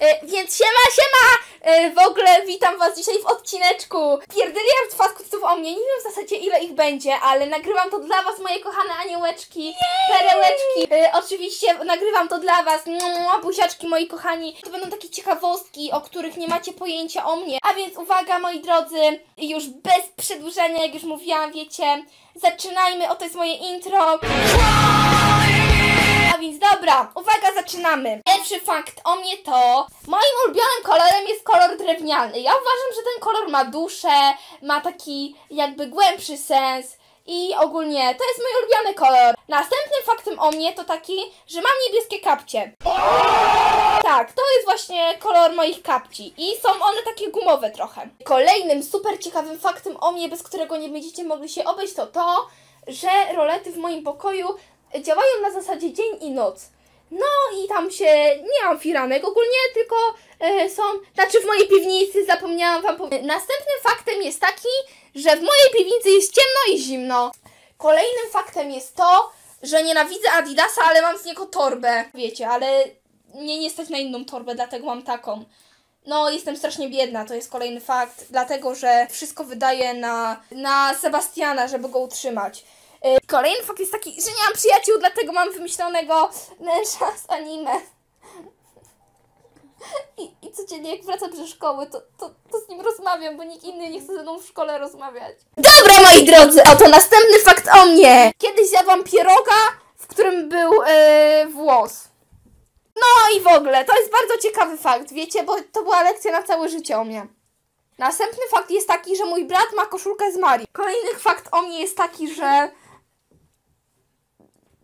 E, więc siema, siema! E, w ogóle witam was dzisiaj w odcineczku Pierdyliard faktów o mnie. Nie wiem w zasadzie ile ich będzie, ale nagrywam to dla was, moje kochane aniołeczki, perełeczki. E, oczywiście nagrywam to dla was, buziaczki moi kochani. To będą takie ciekawostki, o których nie macie pojęcia o mnie. A więc uwaga moi drodzy, już bez przedłużenia, jak już mówiłam, wiecie, zaczynajmy. Oto jest moje intro. Więc dobra, uwaga, zaczynamy. Pierwszy fakt o mnie to moim ulubionym kolorem jest kolor drewniany. Ja uważam, że ten kolor ma duszę, ma taki jakby głębszy sens i ogólnie to jest mój ulubiony kolor. Następnym faktem o mnie to taki, że mam niebieskie kapcie. Tak, to jest właśnie kolor moich kapci i są one takie gumowe trochę. Kolejnym super ciekawym faktem o mnie, bez którego nie będziecie mogli się obejść, to to, że rolety w moim pokoju działają na zasadzie dzień i noc. No i tam się nie mam firanek ogólnie, tylko e, są, znaczy w mojej piwnicy, zapomniałam wam powiedzieć. Następnym faktem jest taki, że w mojej piwnicy jest ciemno i zimno. Kolejnym faktem jest to, że nienawidzę Adidasa, ale mam z niego torbę. Wiecie, ale mnie nie stać na inną torbę, dlatego mam taką. No, jestem strasznie biedna, to jest kolejny fakt, dlatego że wszystko wydaję na, na Sebastiana, żeby go utrzymać. Yy, Kolejny fakt jest taki, że nie mam przyjaciół, dlatego mam wymyślonego męża z anime. I, I codziennie jak wracam ze szkoły, to, to, to z nim rozmawiam, bo nikt inny nie chce ze mną w szkole rozmawiać. Dobra, moi drodzy, oto następny fakt o mnie. Kiedyś zjadłam pieroga, w którym był yy, włos. No i w ogóle, to jest bardzo ciekawy fakt, wiecie, bo to była lekcja na całe życie o mnie. Następny fakt jest taki, że mój brat ma koszulkę z Marii. Kolejny fakt o mnie jest taki, że...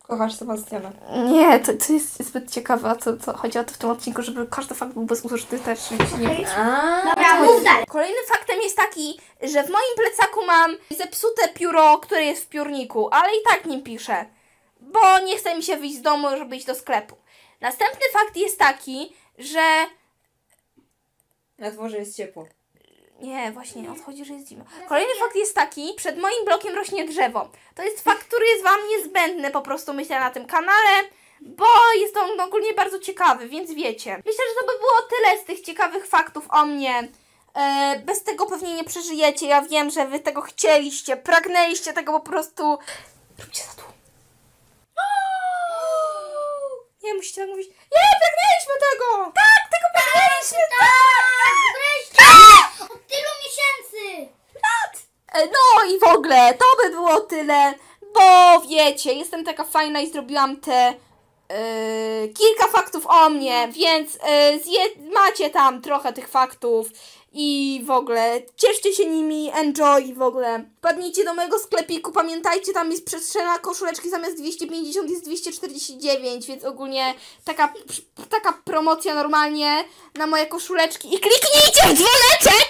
Kochasz Sebastiana. Nie, to, to jest zbyt ciekawe, a co, co chodzi o to w tym odcinku, żeby każdy fakt był bezużyteczny. Nie wiem. Dobra, mów dalej. Kolejnym faktem jest taki, że w moim plecaku mam zepsute pióro, które jest w piórniku, ale i tak nim piszę, bo nie chce mi się wyjść z domu, żeby iść do sklepu. Następny fakt jest taki, że... Na dworze jest ciepło. Nie, właśnie, odchodzi, że jest zima. Kolejny fakt jest taki, przed moim blokiem rośnie drzewo. To jest fakt, który jest Wam niezbędny po prostu, myślę, na tym kanale, bo jest on ogólnie bardzo ciekawy, więc wiecie. Myślę, że to by było tyle z tych ciekawych faktów o mnie. E, bez tego pewnie nie przeżyjecie, ja wiem, że Wy tego chcieliście, pragnęliście tego po prostu. Róbcie za dół. Nie, musicie tak mówić. Nie, pragnęliśmy tego! Tak, tego pragnęliśmy! Tak, wreszcie! Od tylu miesięcy! E, No i w ogóle, to by było tyle, bo wiecie, jestem taka fajna i zrobiłam te e, kilka faktów o mnie, więc zje, macie tam trochę tych faktów i w ogóle cieszcie się nimi, enjoy w ogóle. Wpadnijcie do mojego sklepiku, pamiętajcie, tam jest przestrzena koszuleczki zamiast 250 jest 249, więc ogólnie taka, taka promocja normalnie na moje koszuleczki i kliknijcie w dzwoneczek!